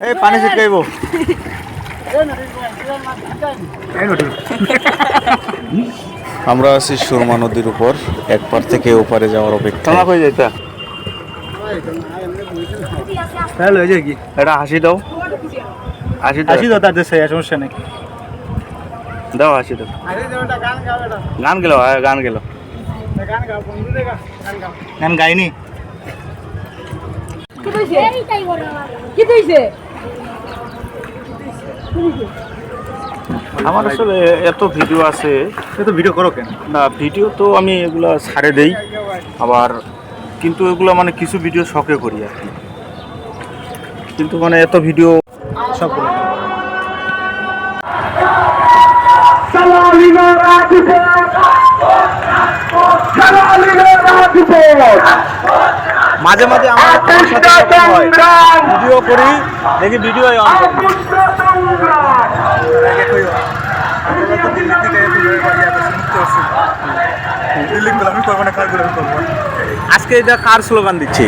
এই পানি ছিটকাইব আমরা আছি সুরমা নদীর উপর এক পার থেকে ওপারে যাওয়ার অপেক্ষা তোমার কই যাইতা? তাহলে হয়ে যায় কি এটা হাসি দাও। হাসি দাও। আসি তো তার দেশে সমস্যা নেই। দাও হাসি দাও। গান গেল হ্যাঁ, গান গেল। গান গাইনি? কি কইছে আমার আসলে এত ভিডিও আছে। এত ভিডিও করো কেন? না ভিডিও তো আমি এগুলো ছাড়ে দেই। আবার কিন্তু এগুলো মানে কিছু ভিডিও শখে করি আর কি। কিন্তু মানে এত ভিডিও সব করে। মাঝে মাঝে আমার সাথে হয়। ভিডিও করি দেখি ভিডিও অন আজকে এটা কার স্লোগান দিচ্ছি?